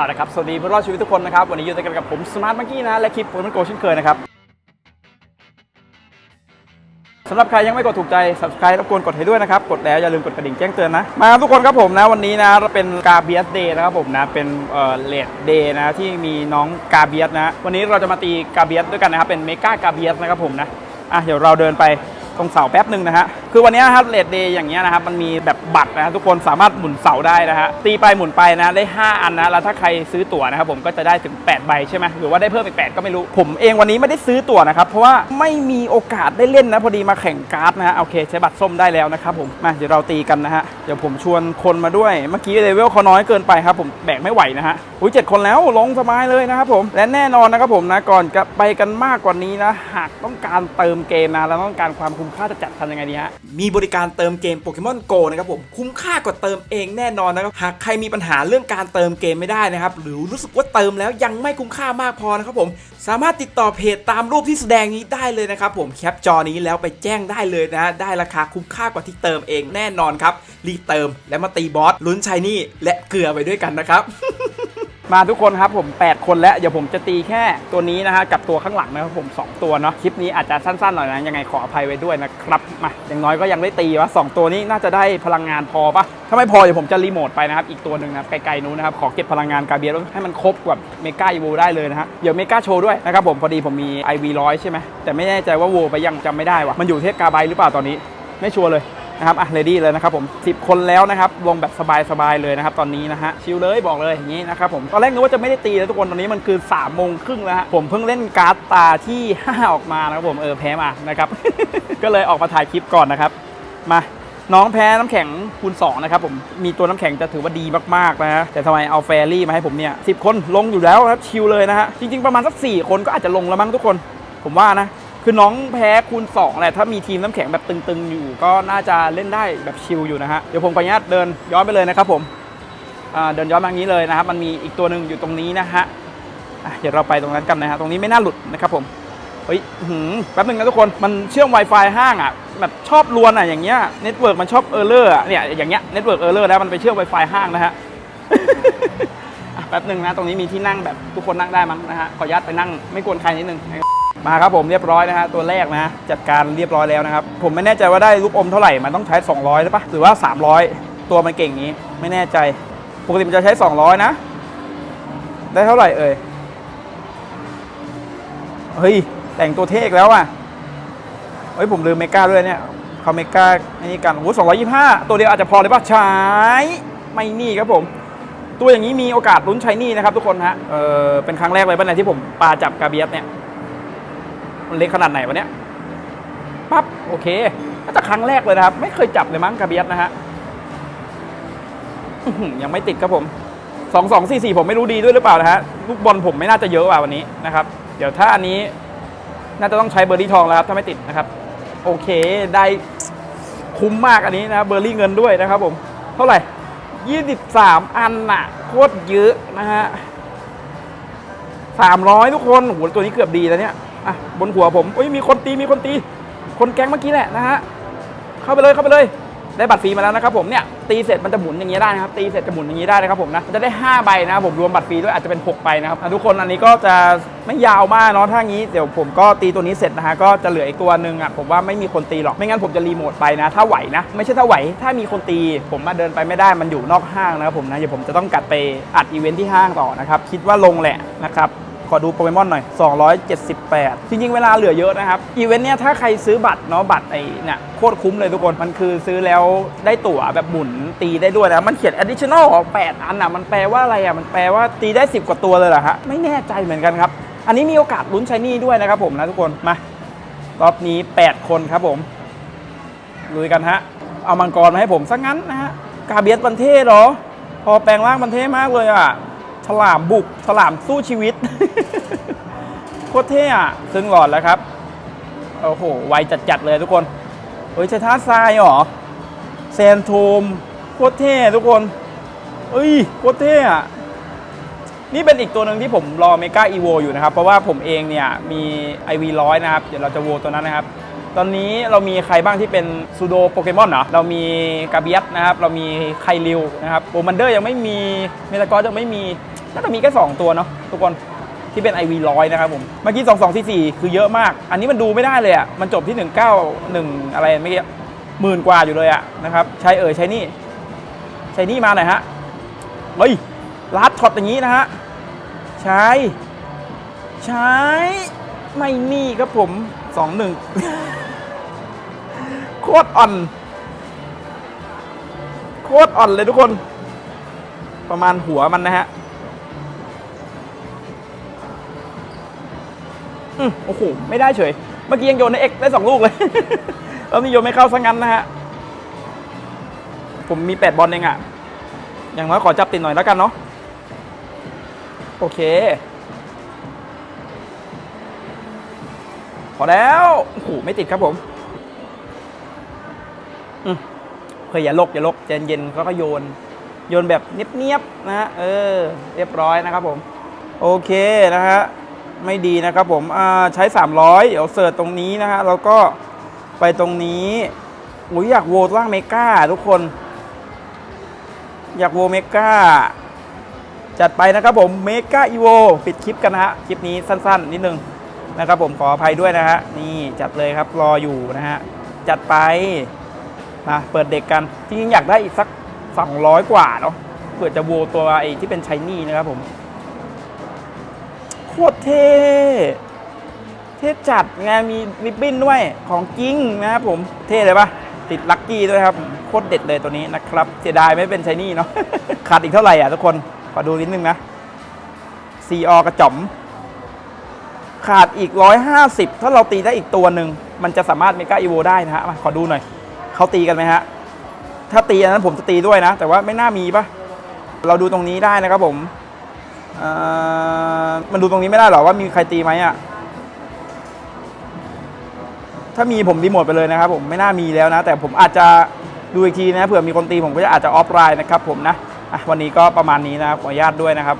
เอาละครับ สวัสดีเพื่อนรอดชีวิตทุกคนนะครับ วันนี้อยู่กันกับผมสมาร์ทมังกี้นะ และคลิปผมมันโกเช่นเคยนะครับสำหรับใครยังไม่กดถูกใจ subscribe รบกวนกดให้ด้วยนะครับ กดแล้วอย่าลืมกดกระดิ่งแจ้งเตือนนะ มาทุกคนครับผมนะวันนี้นะเป็นกาเบียสเดย์นะครับผมนะเป็นเอ่อเลดเดย์นะที่มีน้องกาเบียสนะ วันนี้เราจะมาตีกาเบียสด้วยกันนะครับ เป็นเมกากาเบียสนะครับผมนะอะเดี๋ยวเราเดินไปตรงเสาแป๊บหนึ่งนะฮะคือวันนี้นะครับเลดเดย์อย่างเงี้ยนะครับมันมีแบบบัตรนะฮะทุกคนสามารถหมุนเสาได้นะฮะตีไปหมุนไปนะได้ 5 อันนะแล้วถ้าใครซื้อตั๋วนะครับผมก็จะได้ถึง 8 ใบใช่ไหมหรือว่าได้เพิ่มอีก 8 ก็ไม่รู้ ผมเองวันนี้ไม่ได้ซื้อตั๋วนะครับเพราะว่าไม่มีโอกาสได้เล่นนะพอดีมาแข่งการ์ดนะฮะโอเค ใช้บัตรส้มได้แล้วนะครับผมมาเดี๋ยวเราตีกันนะฮะเดี๋ยวผมชวนคนมาด้วยเมื่อกี้เลเวลเขาน้อยเกินไปครับผมแบกไม่ไหวนะฮะอุ้ยเจ็ดคนแล้วลงสบายเลยนะครับผมและแน่นอนนะครับผมนะก่อนจะไปกันมากกว่านี้นะหากต้องการเติมเกมนะแล้วต้องการความคุ้มค่าจะจัดทำยังไงดีฮะมีบริการเติมเกมโปเกมอนโกนะครับผมคุ้มค่ากว่าเติมเองแน่นอนนะครับหากใครมีปัญหาเรื่องการเติมเกมไม่ได้นะครับหรือรู้สึกว่าเติมแล้วยังไม่คุ้มค่ามากพอนะครับผมสามารถติดต่อเพจตามรูปที่แสดงนี้ได้เลยนะครับผมแคปจอนี้แล้วไปแจ้งได้เลยนะได้ราคาคุ้มค่ากว่าที่เติมเองแน่นอนครับรีเติมแล้วมาตีบอสลุ้นชัยนี่และเกลือไปด้วยกันนะครับ มาทุกคนครับผม 8 คนแล้ว เดี๋ยวผมจะตีแค่ตัวนี้นะฮะกับตัวข้างหลังนะครับผม 2 ตัวเนาะคลิปนี้อาจจะสั้นๆหน่อยนะยังไงขออภัยไว้ด้วยนะครับมาอย่างน้อยก็ยังได้ตีวะสองตัวนี้น่าจะได้พลังงานพอปะถ้าไม่พอเดี๋ยวผมจะรีโมทไปนะครับอีกตัวหนึ่งนะไกลๆนู้นนะครับขอเก็บพลังงานกาเบียร์ให้มันครบกับเมกาอีโวได้เลยนะฮะเดี๋ยวเมกาโชว์ด้วยนะครับผมพอดีผมมี IV ร้อยใช่ไหมแต่ไม่แน่ใจว่าโวไปยังจำไม่ได้วะมันอยู่เทพกาไบหรือเปล่าตอนนี้ ไม่ชัวร์เลย นะครับอะเรดี้เลยนะครับผม10 คนแล้วนะครับลงแบบสบายๆเลยนะครับตอนนี้นะฮะชิลเลยบอกเลยอย่างนี้นะครับผมตอนแรกนึกว่าจะไม่ได้ตีแล้วทุกคนตอนนี้มันคือ3ามโมงครึ่งแล้วฮะผมเพิ่งเล่นการ์ดตาที่ 5 ออกมานะครับผมเออแพ้มานะครับ ก็เลยออกมาถ่ายคลิปก่อนนะครับมาน้องแพ้น้ำแข็งคูณ2นะครับผมมีตัวน้ำแข็งจะถือว่าดีมากๆนะฮะแต่ทำไมเอาแฟรี่มาให้ผมเนี่ยสิคนลงอยู่แล้วครับชิลเลยนะฮะจริงๆประมาณสัก4คนก็อาจจะลงแล้วมั้งทุกคน ผมว่านะ คือน้องแพ้คูณ2แหละถ้ามีทีมน้ำแข็งแบบตึงๆอยู่ ก็น่าจะเล่นได้แบบชิลอยู่นะฮะ เดี๋ยวผมขออนุญาตเดินย้อนไปเลยนะครับผมเดินย้อนมาอย่างนี้เลยนะครับ มันมีอีกตัวหนึ่งอยู่ตรงนี้นะฮะเดี๋ยวเราไปตรงนั้นกันนะฮะ ตรงนี้ไม่น่าหลุดนะครับผมเฮ้ยแป๊บนึงนะทุกคน มันเชื่อม Wi-Fi ห้างอะ แบบชอบลวนอะอย่างเงี้ย เน็ตเวิร์กมันชอบเออร์เลอร์เนี่ย อย่างเงี้ย เน็ตเวิร์กเออร์เลอร์แล้วมันไปเชื่อม Wi-Fi ห้างนะฮะอะแป๊บหนึ่งนะ ตรงนี้มีที่นั่งแบบทุกคนนั่งได้มั้งนะฮะ ขออนุญาตไปนั่งไม่กวนใครนิดนึง มาครับผมเรียบร้อยนะฮะตัวแรกนะจัดการเรียบร้อยแล้วนะครับ ผมไม่แน่ใจว่าได้ลูกอมเท่าไหร่มันต้องใช้ 200ใช่ปะหรือว่า 300 ตัวมันเก่งงนี้ ไม่แน่ใจปกติมันจะใช้ 200 นะ ได้เท่าไหร่เอ่ยเฮ้ยแต่งตัวเท่กแล้วอะเฮ้ยผมลืมเมกาด้วยเนี่ยเขาเมกาอันนี้กันโอ้โหสองร้อยยี่ห้าตัวเดียวอาจจะพอเลยป่ะใช้ไม่นี่ครับผม ตัวอย่างนี้มีโอกาสลุ้นใช้นี่นะครับทุกคนฮะเออเป็นครั้งแรกเลยป่ะเนี่ยที่ผมปลาจับกาเบียสเนี่ย มันเล็กขนาดไหนวะเนี่ยปั๊บโอเคน่าจะครั้งแรกเลยนะครับ ไม่เคยจับเลยมั้งกาเบียสนะฮะยังไม่ติดครับผมสองสองสี่สี่ผมไม่รู้ดีด้วยหรือเปล่านะฮะลูกบอลผมไม่น่าจะเยอะกว่าวันนี้นะครับ เดี๋ยวถ้าอันนี้ น่าจะต้องใช้เบอร์รี่ทองแล้วครับ ถ้าไม่ติดนะครับ โอเคได้คุ้มมากอันนี้นะเบอร์รี่เงินด้วยนะครับผม เท่าไหร่23อันน่ะโคตรเยอะนะฮะ300ทุกคนโหตัวนี้เกือบดีแล้วเนี่ย อะบนหัวผมเอ้ยมีคนตีมีคนตี คนแก๊งเมื่อกี้แหละนะฮะเข้าไปเลยเข้าไปเลยได้บัตรฟรีมาแล้วนะครับผมเนี่ยตีเสร็จมันจะหมุนอย่างนี้ได้นะครับตีเสร็จจะหมุนอย่างนี้ได้นะครับผมนะจะได้ 5 ใบนะครับผมรวมบัตรฟรีด้วยอาจจะเป็น 6 ใบนะครับทุกคนอันนี้ก็จะไม่ยาวมากเนาะถ้างี้เดี๋ยวผมก็ตีตัวนี้เสร็จนะฮะก็จะเหลืออีกตัวหนึ่งอะผมว่าไม่มีคนตีหรอกไม่งั้นผมจะรีโมทไปนะ ถ้าไหวนะไม่ใช่ถ้าไหวถ้ามีคนตี ผมมาเดินไปไม่ได้มันอยู่นอกห้างนะครับผมนะเดี๋ยวผมจะต้องกัดไปอัดอีเวนท์ที่ห้างต่อนะครับคิดว่าลงแหละนะครับ ขอดูโปเกมอนหน่อย 278 จริงๆ เวลาเหลือเยอะนะครับ อีเวนต์เนี้ยถ้าใครซื้อบัตรเนาะบัตรไอ้เนี่ยโคตรคุ้มเลยทุกคน มันคือซื้อแล้วได้ตั๋วแบบหมุนตีได้ด้วยนะ มันเขียน additional 8อันอะ มันแปลว่าอะไรอะ มันแปลว่าตีได้ 10 กว่าตัวเลยเหรอฮะ ไม่แน่ใจเหมือนกันครับ อันนี้มีโอกาสลุ้นใช้นี่ด้วยนะครับผมนะทุกคน มารอบนี้ 8 คนครับผมลุยกันฮะ เอามังกรมาให้ผมซะงั้นนะฮะ กาเบียสบันเทศเหรอ พอแปลงร่างบันเทศมากเลยอะ ลามบุกฉลามสู้ชีวิต โคตรเท่อะครึ่งหลอดแล้วครับ โอ้โห ไวจัดๆเลยทุกคน เฮ้ยใช้ท่าทรายเหรอแซนโทมโคตรเท่ทุกคน เอ้ยโคตรเท่อะนี่เป็นอีกตัวหนึ่งที่ผมรอเมกาอีโวอยู่นะครับ เพราะว่าผมเองเนี่ยมี IV ร้อยนะครับ เดี๋ยวเราจะโวตัวนั้นนะครับ ตอนนี้เรามีใครบ้างที่เป็นซูโดโปเกมอนเนาะเรามีกาเบียสนะครับ เรามีไคลิวนะครับโบมันเดอร์ยังไม่มี เมลากอสยังไม่มี น่าจะมีแค่2ตัวเนาะทุกคนที่เป็น IV ร้อยนะครับผม เมื่อกี้ 2244 คือเยอะมาก อันนี้มันดูไม่ได้เลยอะ่ะ มันจบที่ 191 อะไรเมื่อกี้หมื่นกว่าอยู่เลยอะนะครับ ใช้เอ่ยใช้นี่ ใช้นี่มาหน่อยฮะ เฮ้ยลัดช็อตอย่างนี้นะฮะ ใช้ ใช้ ไม่มีครับผม 21 โคตรอ่อน โคตรอ่อนเลยทุกคน ประมาณหัวมันนะฮะ อืมโอ้โหไม่ได้เฉย เมื่อกี้ยังโยนในเอ็กได้สองลูกเลย แล้วนี่โยนไม่เข้าซะงั้นนะฮะ ผมมีแปดบอลเองอะอย่างน้อยขอจับติดหน่อยแล้วกันเนาะโอเค พอแล้วโอ้โหไม่ติดครับผมอืมเคยอย่าลกอย่าลกใจเย็นๆก็ก็โยน โยนแบบเนียบๆนะฮะเออ เรียบร้อยนะครับผม โอเคนะฮะ ไม่ดีนะครับผมอ่าใช้ 300 เดี๋ยวเสิร์ชตรงนี้นะฮะแล้วก็ไปตรงนี้อุ้ยอยากโวตว่างเมกาทุกคน อยากโวเมกาจัดไปนะครับผมเมกาอีโวปิดคลิปกันนะฮะคลิปนี้สั้น ๆ นิดนึงนะครับผมขออภัยด้วยนะฮะนี่จัดเลยครับรออยู่นะฮะจัดไปมาเปิดเด็กกันจริงๆอยากได้อีกสัก 200 กว่าเนาะเผื่อจะโวตัวไอ้ที่เป็นชายนี่นะครับผม โคตรเท่เท่จัดไงมีริบบิ้นด้วยของจริงนะครับผมเท่เลยปะติดลัคกี้ด้วยครับโคตรเด็ดเลยตัวนี้นะครับ เสียดายไม่เป็นชายนี่เนาะขาดอีกเท่าไหร่อะทุกคน ขอดูนิดนึงนะซีออกระจ่อมขาดอีก 150 ถ้าเราตีได้อีกตัวหนึ่ง มันจะสามารถเมกาอีโวได้นะฮะมาขอดูหน่อย เขาตีกันไหมฮะ ถ้าตีอันนั้นผมจะตีด้วยนะ แต่ว่าไม่น่ามีปะเราดูตรงนี้ได้นะครับผม มันดูตรงนี้ไม่ได้หรอว่ามีใครตีไหมอะ ถ้ามีผมดีหมดไปเลยนะครับผมไม่น่ามีแล้วนะ แต่ผมอาจจะดูอีกทีนะเผื่อมีคนตีผมก็จะอาจจะออฟไลน์นะครับผมนะวันนี้ก็ประมาณนี้นะขออนุญาตด้วยนะครับ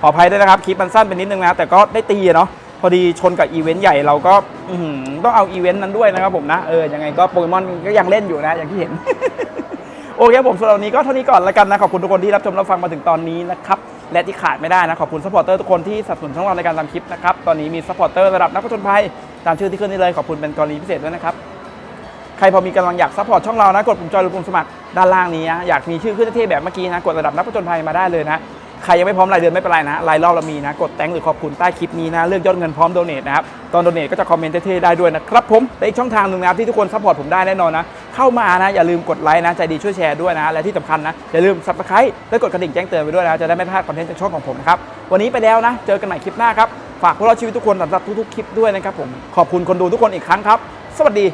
ขออภัยด้วยนะครับคลิปมันสั้นไปนิดนึงนะแต่ก็ได้ตีเนาะพอดีชนกับอีเวนต์ใหญ่เราก็ต้องเอาอีเวนต์นั้นด้วยนะครับผมนะเออยังไงก็โปเกมอนก็ยังเล่นอยู่นะอย่างที่เห็น โอเคผมสำหรับวันนี้ก็เท่านี้ก่อนแล้วกันนะขอบคุณทุกคนที่รับชมรับฟังมาถึงตอนนี้นะครับ และที่ขาดไม่ได้นะ ขอบคุณซัพพอร์เตอร์ทุกคนที่สนับสนุนช่องเราในการทำคลิปนะครับ ตอนนี้มีซัพพอร์เตอร์ระดับนักผจญภัย ตามชื่อที่ขึ้นนี่เลย ขอบคุณเป็นกรณีพิเศษด้วยนะครับ ใครพอมีกำลังอยากซัพพอร์ตช่องเรานะ กดปุ่มจอยหรือปุ่มสมัครด้านล่างนี้นะ อยากมีชื่อขึ้นเท่แบบเมื่อกี้นะ กดระดับนักผจญภัยมาได้เลยนะ ใครยังไม่พร้อมรายเดือนไม่เป็นไรนะ รายรอบเรามีนะ กดแตงหรือขอบคุณใต้คลิปนี้นะ เลือกยอดเงินพร้อมโดเนทนะครับ ตอนโดเนทก็จะคอมเมนต์เท่ๆได้ด้วยนะครับผมและอีกช่องทางหนึ่งนะครับที่ทุกคนซัพพอร์ตผมได้แน่นอนนะ เข้ามานะอย่าลืมกดไลค์นะใจดีช่วยแชร์ด้วยนะ และที่สำคัญนะอย่าลืมซับสไครต์และกดกระดิ่งแจ้งเตือนไปด้วยนะจะได้ไม่พลาดคอนเทนต์จากช่องของผมนะครับวันนี้ไปแล้วนะ เจอกันใหม่คลิปหน้าครับฝากพวกเราชีวิตทุกคนสำหรับทุกๆคลิปด้วยนะครับผมขอบคุณคนดูทุกคนอีกครั้งครับ สวัสดี